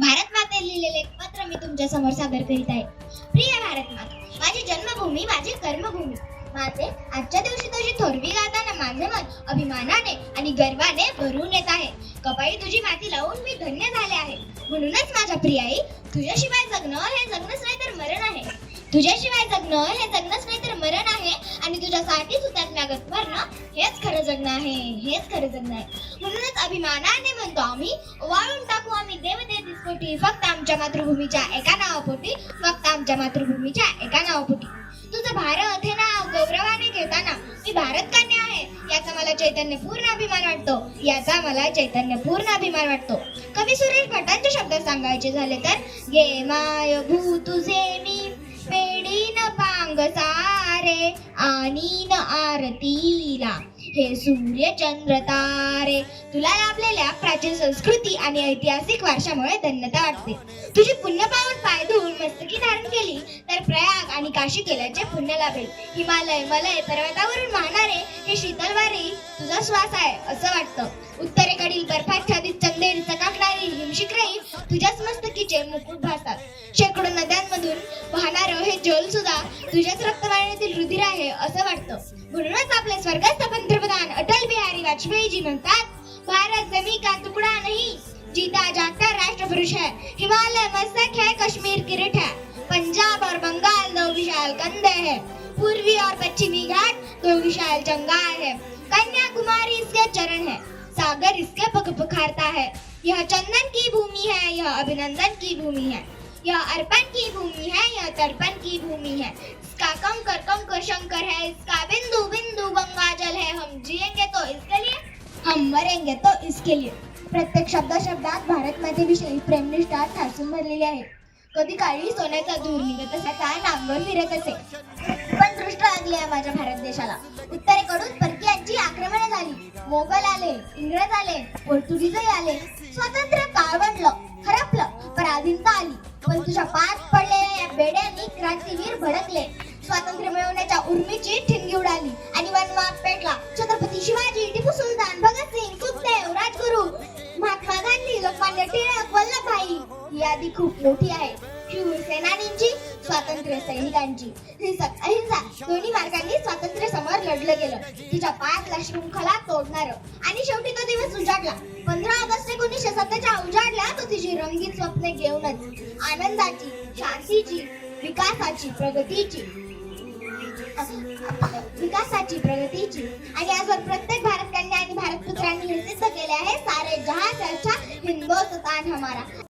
भारत माते लिहिलेले एक पत्र मी तुमच्यासमोर सादर करीत आहे. प्रिय भारत माता माझी जन्मभूमी माझी कर्मभूमी. माते आजच्या दिवशी तुझी थोरवी गाताना माझे मन अभिमानाने आणि गर्वाने भरून येत आहे. कपाळी तुझी माती लावून मी धन्य झाले आहे. म्हणूनच माझ्या प्रियाई तुझ्याशिवाय जगणं हे जगणंच नाही तर मरण आहे. तुझ्याशिवाय जगणं हे जगणंच नाही तर मरण आहे. आणि तुझ्यासाठी हुतात्म्यागत मरणं हेच खरं जगणं आहे. हेच खरं जगणं आहे. म्हणूनच अभिमानाने म्हणतो आम्ही आम्ही देवते फक्त आमच्या मातृभूमीच्या एका नावापोटी फक्त आमच्या मातृभूमीच्या एका नावापोटी तुझं भारत हे नाव गौरवाने घेताना मी भारत कन्या आहे याचा मला चैतन्य पूर्ण अभिमान वाटतो याचा मला चैतन्य पूर्ण अभिमान वाटतो. कवी सुरेश भटांचे शब्द सांगायचे झाले तर गे माय भू तुझे मी पेडीन पांग सारे आणि आनीन आरतीला. हे सूर्य चंद्र तारे. तुला लाभलेल्या प्राचीन संस्कृती आणि ऐतिहासिक वारशामुळे धन्यता वाटते. तुझी पुण्य पाहून पाय धुवून मस्तकी धारण केली तर प्रयाग आणि काशी केल्याचे पुण्य लाभेल. हिमालय मलय पर्वतावरून वाहणारे हे शीतल वारे तुझा श्वास आहे असं वाटतं. उत्तरेकडील बर्फाच्छादित वाहणारं हे जल सुद्धा. तुझ्याच रक्तवाहिनीतील रुधिर आहे, असं वाटतं. म्हणूनच आपले स्वर्गस्थ पंतप्रधान अटल बिहारी वाजपेयीजी म्हणतात. भारत जमी का तुकडा नहीं? जीता जागता राष्ट्र पुरुष है. हिमालय मस्तक है, कश्मीर किरीट है. पंजाब और बंगाल दो विशाल कंधे है. पूर्वी और पश्चिमी घाट दो विशाल जंगाल है. कन्याकुमारी इसके चरण है. सागर इसके पग पखारता है. यह चंदन की भूमि है, यह अभिनंदन की भूमि है. यह अर्पण की भूमि है यह तर्पण की भूमि है। इसका कंकर कंकर शंकर है इसका बिंदु बिंदु गंगा जल है। हम जिएंगे तो इसके लिए हम मरेंगे तो इसके लिए। प्रत्येक शब्द शब्दात भारत मातेविषयी प्रेमनिष्ठा ठासून भरलेली आहे. कधी काळी सोन्याचा धूर निघत असाचा नांगर फिरत असे. पण दृष्ट लागली आहे माझ्या भारत देशाला. उत्तरेकडून परकीयांची आक्रमण झाली. मोगल आले इंग्रज आले पोर्तुगीजही आले. स्वातंत्र्य काळ हरपलं पण तुझ्या पाच पडलेल्या बेड्यांनी क्रांतीवीर भडकले. स्वातंत्र्य मिळवण्याच्या उर्मीची ठिणगी उडाली. आणि वनवाद पेटला. छत्रपती शिवाजी टिपू सुलतान भगतसिंग सुखदेव राजगुरू महात्मा गांधी लोकमान्य टिळक वल्लभभाई. ही यादी खूप मोठी आहे. शूर सेनानींची स्वातंत्र्य सैनिकांची. हिंसक अहिंसा दोन्ही मार्गांनी स्वातंत्र्य समोर लढलं गेलं. तिच्या पाचला शृंखला तोडणार. आणि शेवटी तो दिवस उजाडला. पंधरा ऑगस्ट एकोणीसशे सत्तेच्या उजाडला तो तिची रंगीत स्वप्ने घेऊनच आनंदाची शांतीची विकासाची प्रगतीची. विकासाची प्रगतीची. आणि आजवर प्रत्येक भारत कन्या आणि भारत पुत्रांनी हे सिद्ध केले आहे सारे जहां से अच्छा हमारा.